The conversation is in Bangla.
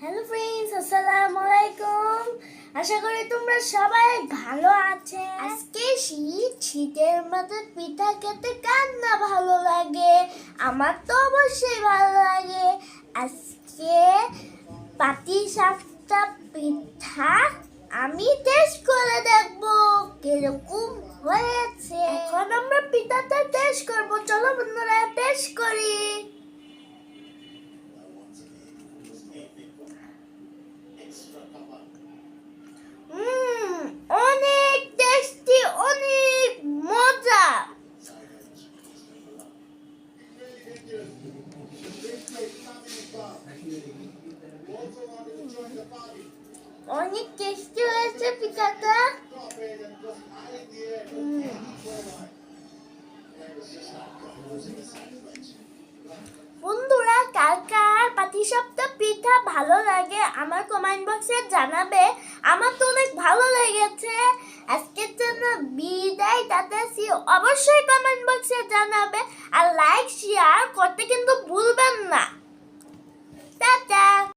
হ্যালো ফ্রেন্ডস আসসালামু আলাইকুম আশা করি তোমরা সবাই ভালো আছে। আজকে শীত, শীতের মধ্যে পিঠা খেতে কার না ভালো লাগে? আমার তো অবশ্যই ভালো লাগে। আজকে পাটি সাপটা পিঠা আমি টেস্ট করে দেখব, কীরকম হয়েছে। এখন আমরা পিঠাটা টেস্ট করব। চলো বন্ধুরা টেস্ট করি উম, অনেক টেস্টি অনেক মজা অনেক টেস্টি হয়েছে পিঠাটা। বন্ধুরা কার কার পাটিসাপটা পিঠা ভালো লাগে আমার কমেন্ট বক্সে জানাবে আমার তো অনেক ভালো লেগেছে আজকের জন্য বিদায় তাতে অবশ্যই কমেন্ট বক্সে জানাবে আর কিন্তু